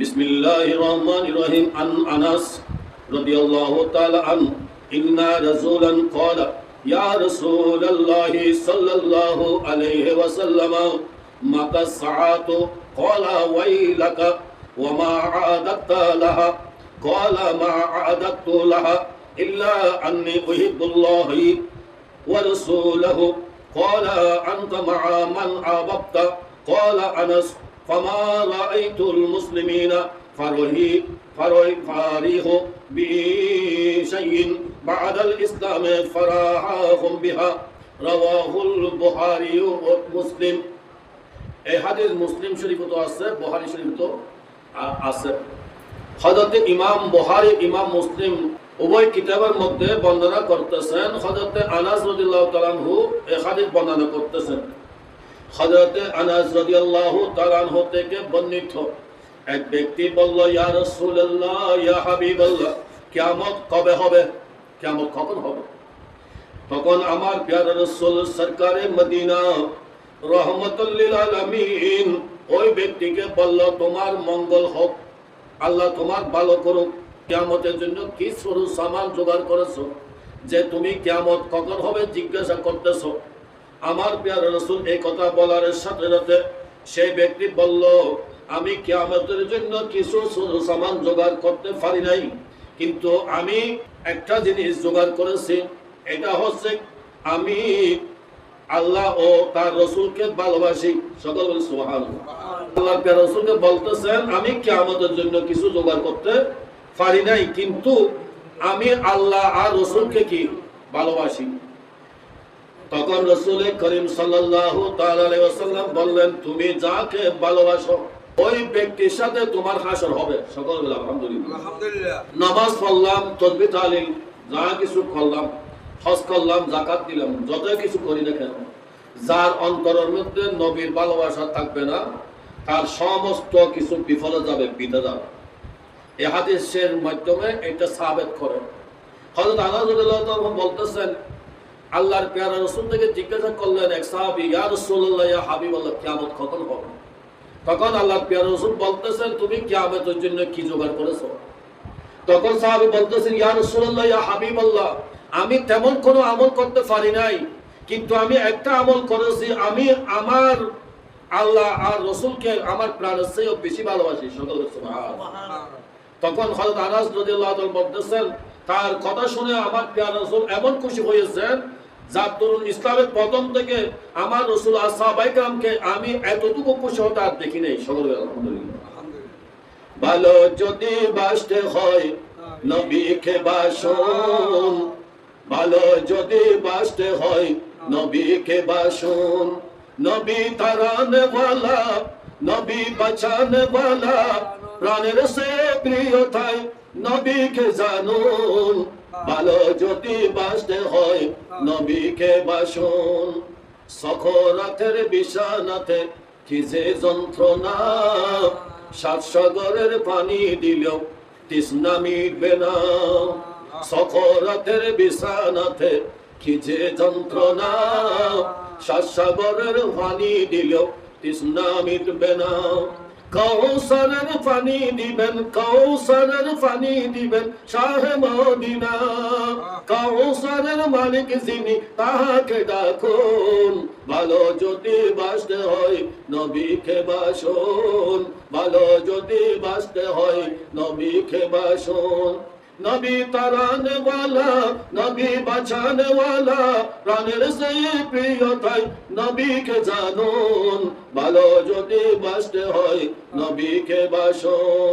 بسم الله الرحمن الرحيم عن أنس رضي الله تعالى عنه إن رسولا قال يا رسول الله صلى الله عليه وسلم متى الساعة قال ويلك وما عادت لها قال ما عادت لها إلا أني أحب الله ورسوله قال أنت مع من أحببت قال أنس فما رأيت المسلمين فرهي فرهي فاريه بشيء بعد الإسلام فراحهم بها رواه البخاري ومسلم এই হাদিস মুসলিম শরীফ তো আছে বুহারি শরীফ তো আ- আছে হজরত ইমাম বুহারি ইমাম মুসলিম উভয় কিতাবের মধ্যে বর্ণনা করতেছেন হজরত আনাস রাদিয়াল্লাহু তাআলাহু এই হাদিস বর্ণনা করতেছেন হজরত আনাস রাদিয়াল্লাহু তাআলাহু থেকে বর্ণিত এক ব্যক্তি বলল, ইয়া রাসূলুল্লাহ, ইয়া হাবিবাল্লাহ, কিয়ামত কবে হবে? কিয়ামত কখন হবে? তখন আমার প্যারা রসুল সরকারে মদিনা রহমতুল্লিল আলমিন, ওই ব্যক্তিকে বলল, তোমার মঙ্গল হোক, আল্লাহ তোমার ভালো করুক। কেয়ামতের জন্য কি সরু সামান জোগাড় করেছ, যে তুমি কেয়ামত কখন হবে জিজ্ঞাসা করতেছো। আমার প্যার রসুল এই কথা বলার সাথে সাথে সেই ব্যক্তি বলল, আমি কেয়ামতের জন্য কিছু সামান জোগাড় করতে পারি নাই, কিন্তু আমি একটা জিনিস জোগাড় করেছি, এটা হচ্ছে আমি আল্লাহ ও তার রসুলকে ভালোবাসি। সকল বলে সুবহান আল্লাহ রসুলকে বলতেছেন, আমি কিয়ামতের জন্য কিছু জোগাড় করতে পারি নাই, কিন্তু আমি আল্লাহ আর রসুলকে কি ভালোবাসি? তখন রসুল করিম সাল্লাল্লাহু তাআলা বললেন তুমি যাকে ভালোবাসো ওই ব্যক্তির সাথে তোমার হাসর হবে। সকল বলে আলহামদুলিল্লাহ। নামাজ পড়লাম তসবি তালিম যা কিছু করলাম হজ করলাম জাকাত দিলাম যত কিছু করি না কেন যার অন্তরের মধ্যে নবীর ভালোবাসা থাকবে না তার সমস্ত কিছু বিফলে যাবে বিধে যাবে। এ হাদিসের মাধ্যমে এটা সাবেত করে। আনাস রাদিয়াল্লাহু বলতেছেন আল্লাহর পেয়ারা রসুল থেকে জিজ্ঞাসা করলেন এক সাহাবী ইয়া রাসূলুল্লাহ ইয়া হাবিবাল্লাহ কিয়ামত কখন হবে? তখন আল্লাহর পেয়ারা রসুল বলতেছেন তুমি কিয়ামতের জন্য কি জোগাড় করেছ? তখন সাহাবী বলতেছেন ইয়া রাসূলুল্লাহ ইয়া হাবিবাল্লাহ আমি তেমন কোনো আমল করতে পারি নাই কিন্তু আমি একটা আমল করেছি আমি আমার আল্লাহ আর রসুলকে আমার প্রাণের চেয়েও বেশি ভালোবাসি। সকল তখন হযরত আনাস রাদিয়াল্লাহু তাআলা বলতেছেন তার কথা শুনে আমার প্রিয় রাসূল এমন খুশি হয়েছেন জাবদুল ইসলামের পতন থেকে আমার রসুল আসাবাইকামকে আমি এতটুকু কুশলতা আর দেখি নেই। সকল ভালো যদি বাসতে হয় নবীকে বাসন। ভালো যদি বাসতে হয় নবীকে বাসন। নবী তারানে ভালা নবী বাঁচানে ভালা প্রাণের সে প্রিয় থাই নবীকে জানুন। ভালো যদি বাসতে হয়, নবীকে বাসন। সখরাতের বিছানাতে কি যে যন্ত্রণা। সাত সাগরের পানি দিলেও তৃষ্ণা মিটবে না। সখরাতের বিছানাতে কি যে যন্ত্রণা। সাত সাগরের পানি দিলেও তৃষ্ণা মিটবে না। পানি দিবেন কৌসরের দিবেন শাহ মদিনা। কৌসরের মালিক যিনি, তাহাকে ডাকুন। ভালো যদি বাসতে হয়, নবীকে বাসন। ভালো যদি বাসতে হয়, নবীকে বাসন। নবী তারান ওয়ালা, নবী বাঁচান ওয়ালা, প্রাণের সে প্রিয় তাই নবীকে জানুন। ভালো যদি বাঁচতে হয়, নবীকে বাসন।